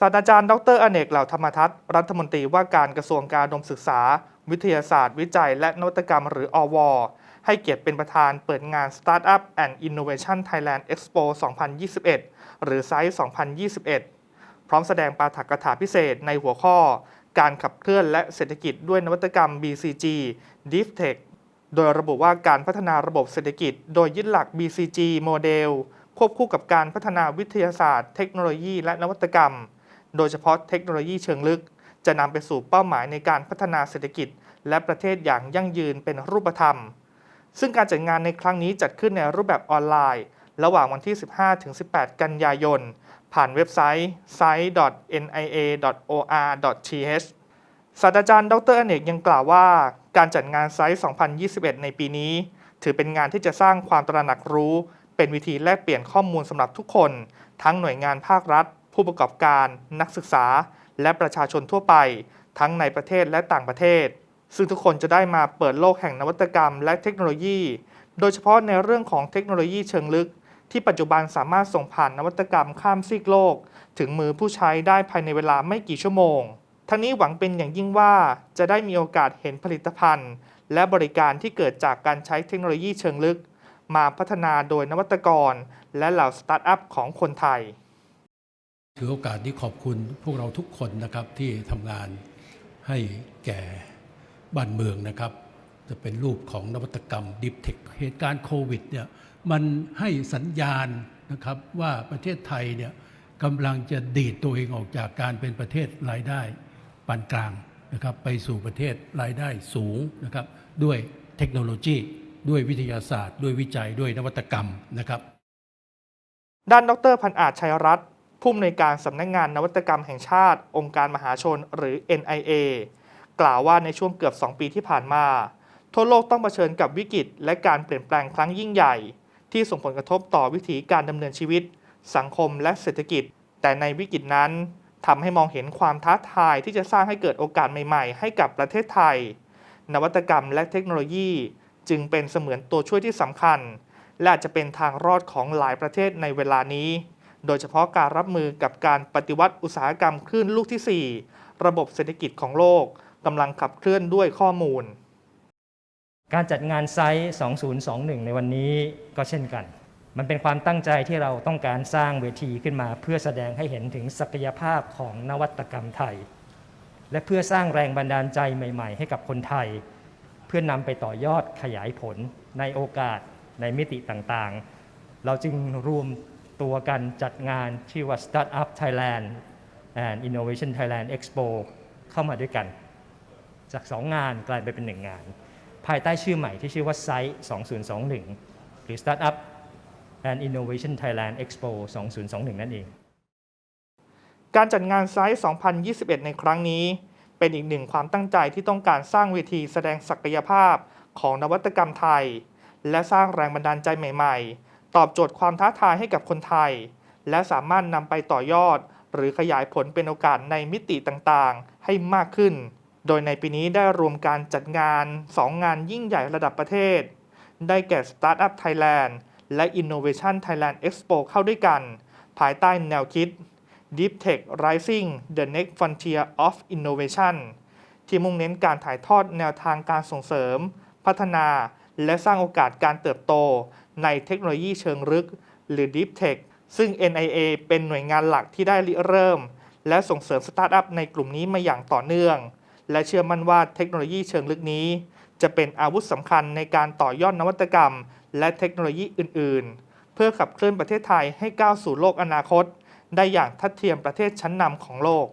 ศาสตราจารย์ ดรอเนก เหล่าธรรมทัศน์รัฐมนตรีว่าการกระทรวงการดมศึกษา วิทยาศาสตร์ วิจัย และนวัตกรรมหรืออว ให้เกียรติเป็นประธานเปิดงาน Startup and Innovation Thailand Expo 2021 หรือไซส์2021 พร้อมแสดงปาฐกถาพิเศษในหัวข้อ การขับเคลื่อนและเศรษฐกิจด้วยนวัตกรรม BCG Deep Tech โดยระบุว่าการพัฒนาระบบเศรษฐกิจ โดยยึดหลัก BCG โมเดลควบคู่กับการพัฒนาวิทยาศาสตร์ เทคโนโลยี และนวัตกรรม โดยเฉพาะเทคโนโลยีเชิงลึก จะนำไปสู่เป้าหมายในการพัฒนาเศรษฐกิจ และประเทศอย่างยั่งยืนเป็นรูปธรรม ซึ่งการจัดงานในครั้งนี้จัดขึ้นในรูปแบบออนไลน์ ระหว่างวันที่ 15-18 กันยายน ผ่านเว็บไซต์ site.nia.or.th ศาสตราจารย์ ดรอเนกยังกล่าวว่า การจัดงานไซต์ 2021 ในปีนี้ ถือเป็นงานที่จะสร้างความตระหนักรู้ เป็นวิธีแลกเปลี่ยนข้อมูลสำหรับทุกคน ทั้งหน่วยงานภาครัฐ ผู้ประกอบการนักศึกษา และประชาชนทั่วไป ทั้งในประเทศและต่างประเทศ ซึ่งทุกคนจะได้มาเปิดโลกแห่งนวัตกรรมและเทคโนโลยี โดยเฉพาะในเรื่องของเทคโนโลยีเชิงลึก ที่ปัจจุบันสามารถส่งผ่านนวัตกรรมข้ามซีกโลก ถึงมือผู้ใช้ได้ภายในเวลาไม่กี่ชั่วโมง ทั้งนี้หวังเป็นอย่างยิ่งว่าจะได้มีโอกาสเห็นผลิตภัณฑ์ และบริการที่เกิดจากการใช้เทคโนโลยีเชิงลึก มาพัฒนาโดยนวัตกร และเหล่าสตาร์ทอัพของคนไทย ถือโอกาสนี้ขอบคุณพวกเราทุกคนนะครับที่ทำงานให้แก่บ้านเมืองนะครับ จะเป็นรูปของนวัตกรรมดิฟเทคเหตุการณ์โควิดเนี่ยมันให้สัญญาณนะครับว่าประเทศไทยเนี่ยกำลังจะดีดตัวเองออกจากการเป็นประเทศรายได้ปานกลางนะครับไปสู่ประเทศรายได้สูงนะครับด้วยเทคโนโลยี ด้วยวิทยาศาสตร์ ด้วยวิจัยด้วยนวัตกรรมนะครับ ด้านดรพันอาจชัยรัตน์ ผู้อำนวยการสำนักงงานนวัตกรรมแห่งชาติ องค์การมหาชนหรือ NIA กล่าวว่าในช่วงเกือบ 2 ปีที่ผ่านมา ทั่วโลกต้องเผชิญกับวิกฤต และการเปลี่ยนแปลงครั้งยิ่งใหญ่ ที่ส่งผลกระทบต่อวิถีการดำเนินชีวิต สังคมและเศรษฐกิจ แต่ในวิกฤตนั้นทำให้มองเห็นความท้าทายที่จะสร้างให้เกิดโอกาสใหม่ๆ ให้กับประเทศไทย นวัตกรรมและเทคโนโลยี จึงเป็นเสมือนตัวช่วยที่สำคัญ และอาจจะเป็นทางรอดของหลายประเทศในเวลานี้ โดยเฉพาะการรับมือกับการปฏิวัติอุตสาหกรรมคลื่นลูกที่ 4 ระบบเศรษฐกิจของโลกกำลังขับเคลื่อนด้วยข้อมูล การจัดงานไซต์ 2021 ในวันนี้ก็เช่นกัน มันเป็นความตั้งใจที่เราต้องการสร้างเวทีขึ้นมา เพื่อแสดงให้เห็นถึงศักยภาพของนวัตกรรมไทย และเพื่อสร้างแรงบันดาลใจใหม่ ๆ ให้กับคนไทย เพื่อนำไปต่อยอดขยายผลในโอกาสในมิติต่างๆ เราจึงรวม ตัวกันจัดงานชื่อว่า Startup Thailand and Innovation Thailand Expo เข้ามาด้วยกัน จาก 2 งานกลายไปเป็น 1 งาน ภายใต้ชื่อใหม่ที่ชื่อว่า Site 2021 หรือ Startup and Innovation Thailand Expo 2021 นั่นเอง การจัดงานไซต์2021 ในครั้งนี้ เป็นอีกหนึ่งความตั้งใจที่ต้องการสร้างเวทีแสดงศักยภาพของนวัตกรรมไทย และสร้างแรงบันดาลใจใหม่ ๆ ตอบโจทย์ความท้าทายให้กับคนไทย และสามารถนำไปต่อยอด หรือขยายผลเป็นโอกาสในมิติต่างๆ ให้มากขึ้น โดยในปีนี้ได้รวมการจัดงาน 2 งานยิ่งใหญ่ระดับประเทศ ได้แก่ Startup Thailand และ Innovation Thailand Expo เข้าด้วยกัน ภายใต้แนวคิด Deep Tech Rising the Next Frontier of Innovation ที่มุ่งเน้นการถ่ายทอดแนวทางการส่งเสริม พัฒนา และสร้างโอกาสการเติบโตในเทคโนโลยีเชิงลึก หรือ Deep Tech ซึ่ง NIA เป็นหน่วยงานหลักที่ได้ริเริ่ม และส่งเสริมสตาร์ทอัพในกลุ่มนี้มาอย่างต่อเนื่อง และเชื่อมั่นว่าเทคโนโลยีเชิงลึกนี้ จะเป็นอาวุธสำคัญในการต่อยอดนวัตกรรม และเทคโนโลยีอื่น ๆ เพื่อขับเคลื่อนประเทศไทยให้ก้าวสู่โลกอนาคต ได้อย่างทัดเทียมประเทศชั้นนำของโลก